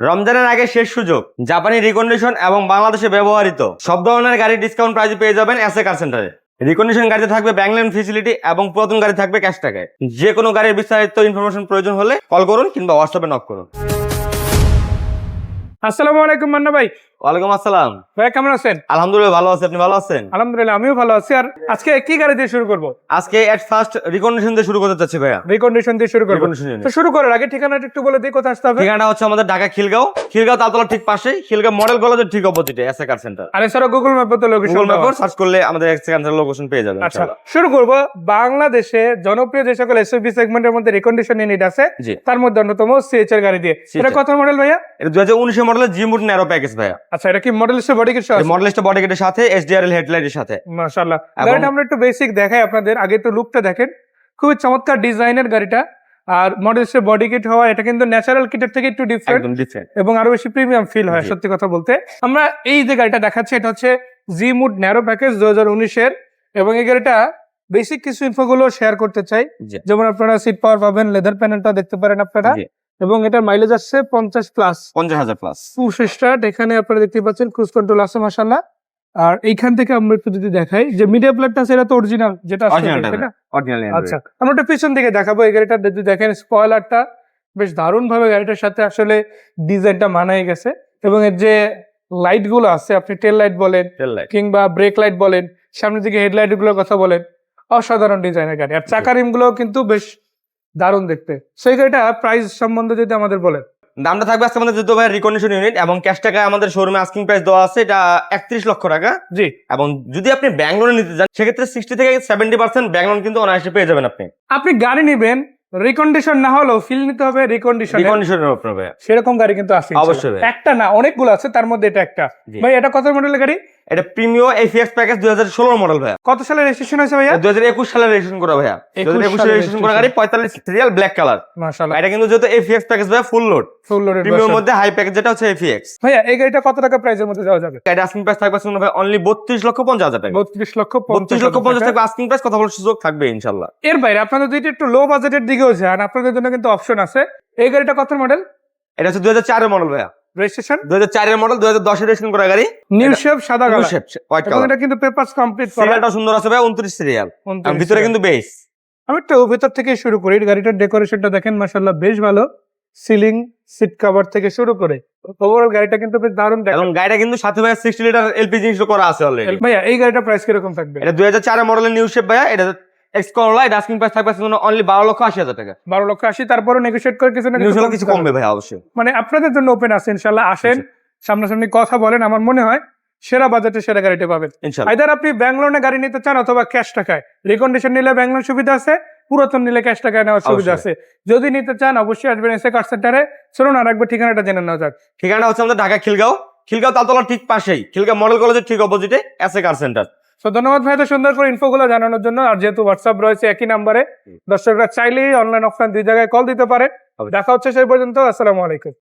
রমজানের আগে শেষ সুযোগ, জাপানি রিকন্ডিশন এবং বাংলাদেশে ব্যবহৃত। সব ধরনের গাড়ির ডিসকাউন্ট প্রাইজে পেয়ে যাবেন এস এ কার সেন্টারে রিকন্ডিশন গাড়িতে থাকবে ব্যাংলেন ফেসিলিটি এবং পুরাতন গাড়ি থাকবে ক্যাশ টাকায়। যে কোনো গাড়ির বিস্তারিত ইনফরমেশন প্রয়োজন হলে কল করুন কিংবা হোয়াটসঅ্যাপে নক করুন। আসসালামু আলাইকুম মান্না ভাই। ওয়ালাইকুম আসসালাম। ভাই কেমন আছেন? আলহামদুলিল্লাহ ভালো আছি। আপনি ভালো আছেন? আলহামদুলিল্লাহ আমিও ভালো আছি। আর আজকে কি গাড়ি দিয়ে শুরু করব? আজকে এট ফার্স্ট রিকন্ডিশন দিয়ে শুরু করতে চাচ্ছি ভাইয়া। রিকন্ডিশন দিয়ে শুরু করব। তো শুরু করার আগে ঠিকানাটা একটু বলে দিই কোথায় আসতে হবে? ঠিকানা হচ্ছে আমাদের ঢাকা খিলগাঁও। খিলগাঁও তালতলা ঠিক পাশে খিলগাঁও মডেল কলেজের ঠিক অপোজিটে কার সেন্টার আর এছাড়া গুগল ম্যাপে তো লোকেশন গুগল ম্যাপে সার্চ করলে আমাদের কার লোকেশন পেয়ে যাবেন আচ্ছা শুরু করব। বাংলাদেশে জনপ্রিয় যে সকল এসইউভি সেগমেন্টের মধ্যে রিকন্ডিশন ইউনিট আছে তার মধ্যে অন্যতম সিএচ এর গাড়ি দিয়ে। এটা কত মডেল ভাইয়া? এটা দুই হাজার উনিশের মডেলের জিমুট ন্যারো প্যাকেজ ভাইয়া। আচ্ছা এটা কি মডেল হিসেবে বডি কিট মডেলিস্ট বডি কিটের সাথে এসডিআরএল হেডলাইটের সাথে। মাশাআল্লাহ। গাড়িটা আমরা একটু বেসিক দেখাই আপনাদের। আগে একটু লুকটা দেখেন। খুবই চমৎকার ডিজাইনের গাড়িটা। আর মডেল বডি কিট হওয়া এটা কিন্তু ন্যাচারাল কিটের থেকে একটু ডিফারেন্ট একদম ডিফারেন্ট এবং আরও বেশি প্রিমিয়াম ফিল হয় সত্যি কথা বলতে। আমরা এই যে গাড়িটা দেখাচ্ছি এটা হচ্ছে জি মুড ন্যারো প্যাকেজ দু হাজার উনিশের। এবং এই গাড়িটা বেসিক কিছু ইনফোগুলো শেয়ার করতে চাই। যেমন আপনারা সিট পাওয়ার পাবেন লেদার প্যানেলটা দেখতে পারেন আপনারা। এবং এটার মাইলেজ আসছে পঞ্চাশ প্লাস পঞ্চাশ হাজার প্লাস পুশ স্টার্ট এখানে আপনারা দেখতে পাচ্ছেন ক্রুজ কন্ট্রোল আছে মাসাল্লাহ আর এইখান থেকে আমরা একটু যদি দেখাই যে মিডিয়া প্লেটটা সেটা তো অরিজিনাল যেটা আচ্ছা আমরা একটু পিছন দিকে দেখাবো এই গাড়িটা যদি দেখেন স্পয়লারটা বেশ দারুণ ভাবে গাড়িটার সাথে আসলে ডিজাইনটা মানায় গেছে। এবং এর যে লাইটগুলো আছে আপনি টেল লাইট বলেন কিংবা ব্রেক লাইট বলেন সামনের দিকে হেডলাইটগুলোর কথা বলেন অসাধারণ ডিজাইনের গাড়ি। আর চাকা রিমগুলো কিন্তু বেশ দারুণ দেখতে। সেই গাড়িটা প্রাইস সম্বন্ধে যদি আমাদের বলেন। দামটা থাকবে আজকে আমাদের যুদ্ধ ভাই রিকন্ডিশন ইউনিট এবং ক্যাশ টাকায় আমাদের শোরুমে আস্কিং প্রাইস দেওয়া আছে এটা একত্রিশ লক্ষ টাকা। জি। এবং যদি আপনি ব্যাংক লোনে নিতে চান সেক্ষেত্রে সিক্সটি থেকে সেভেন্টি পার্সেন্ট ব্যাংক লোন কিন্তু অনায়াসে পেয়ে যাবেন আপনি। আপনি গাড়ি নিবেন রিকন্ডিশন না হলেও ফিল নিতে হবে রিকন্ডিশন রিকন্ডিশনের উপর সেরকম গাড়ি কিন্তু আছে অবশ্যই একটা না অনেকগুলো আছে তার মধ্যে এটা একটা। ভাই এটা কত মডেলের গাড়ি? এটা প্রিমিও এফিএক্স প্যাকেজ দুই হাজার ষোলো মডেল ভাইয়া। কত সালে রেজিস্ট্রেশন হয়েছে ভাইয়া? দুই হাজার একুশ সালে রেজিস্ট্রেশন করা ভাইয়া। দুই 21 হাজার একুশ সালে রেজিস্ট্রেশন করা গাড়ি পঁয়তাল্লিশ সিরিয়াল ব্ল্যাক কালার মাশাআল্লাহ। এটা কিন্তু যেহেতু এফিএক্স প্যাকেজ ভাইয়া full load full loaded premier মধ্যে হাই প্যাকেজ যেটা হচ্ছে এফিএক্স। ভাইয়া এই গাড়িটা কত টাকা প্রাইসের মধ্যে দেওয়া যাবে? এটা আস্কিং প্রাইস থাকবে শুনুন ভাই অনলি বত্রিশ লক্ষ পঞ্চাশ হাজার টাকা। বত্রিশ লক্ষ বত্রিশ লক্ষ পঞ্চাশ টাকা। টাকা আস্কিং প্রাইস কথা বলার সুযোগ থাকবে ইনশাল্লাহ এর বাইরে আপনাদের যদি একটু লো বাজেটের দিকেও যান আপনাদের জন্য কিন্তু অপশন আছে। এই গাড়িটা কত মডেল এটা হচ্ছে দুই হাজার চারের মডেল ভাইয়া। রেজিস্ট্রেশন দুই হাজার চারের মডেল দুই হাজার দশের রেজিস্ট্রেশন করা গাড়ি। নিউ শেপ সাদা কালার হোয়াইট কালার এটা কিন্তু পেপারস কমপ্লিট করা। সিরিয়ালটা সুন্দর আছে ভাই উনত্রিশ সিরিয়াল ভিতরে কিন্তু বেস আমি একটু ভিতর থেকে শুরু করি গাড়িটার ডেকোরেশনটা দেখেন মাশাআল্লাহ বেশ ভালো। সিলিং সিট কভার থেকে শুরু করে। ওভারঅল গাড়িটা কিন্তু বেশ দারুণ দেখেন। এবং গাড়িটা কিন্তু সাথে ভাই সিক্সটি লিটার এলপিজি ইনস্টল করা আছে অলরেডি ভাইয়া এই গাড়িটা প্রাইস কীরকম থাকবে? এটা দুই হাজার চারের মডেলের নিউ শেপ ভাইয়া এটা এক্স করলা এটা আস্কিং প্রাইস থাকবে অনলি বারো লক্ষ আশি হাজার টাকা। বারো লক্ষ আশি তারপরে নেগোশিয়েট করে কিছু না কিছু কমবে ভাই অবশ্যই। মানে আপনাদের জন্য ওপেন আছে ইনশাল্লাহ আসেন সামনাসামনি কথা বলেন আমার মনে হয় সেরা বাজেটে সেরা গাড়িটা পাবেন। আইদার আপনি ব্যাঙ্গলোনে গাড়ি নিতে চান অথবা ক্যাশ টাকায় রিকন্ডিশন নিলে ব্যাঙ্গলোর সুবিধা আছে পুরাতন নিলে ক্যাশ টাকায় নেওয়ার সুবিধা আছে। যদি নিতে চান অবশ্যই আসবেন এসে কার সেন্টারে চলুন আর একবার ঠিকানাটা জেনে নেওয়া যাক। ঠিকানা হচ্ছে আমাদের ঢাকা খিলগাঁও খিলগাঁও তালতলার ঠিক পাশেই। খিলগাঁও মডেল কলেজের ঠিক অপোজিটে এসএ কার সেন্টার তো ধন্যবাদ ভাই তো সুন্দর করে ইনফোগুলো জানানোর জন্য আর যেহেতু হোয়াটসঅ্যাপ রয়েছে একই নাম্বারে। দর্শকরা চাইলেই অনলাইন অফলাইন দুই জায়গায় কল দিতে পারে। দেখা হচ্ছে সেই পর্যন্ত আসসালামু আলাইকুম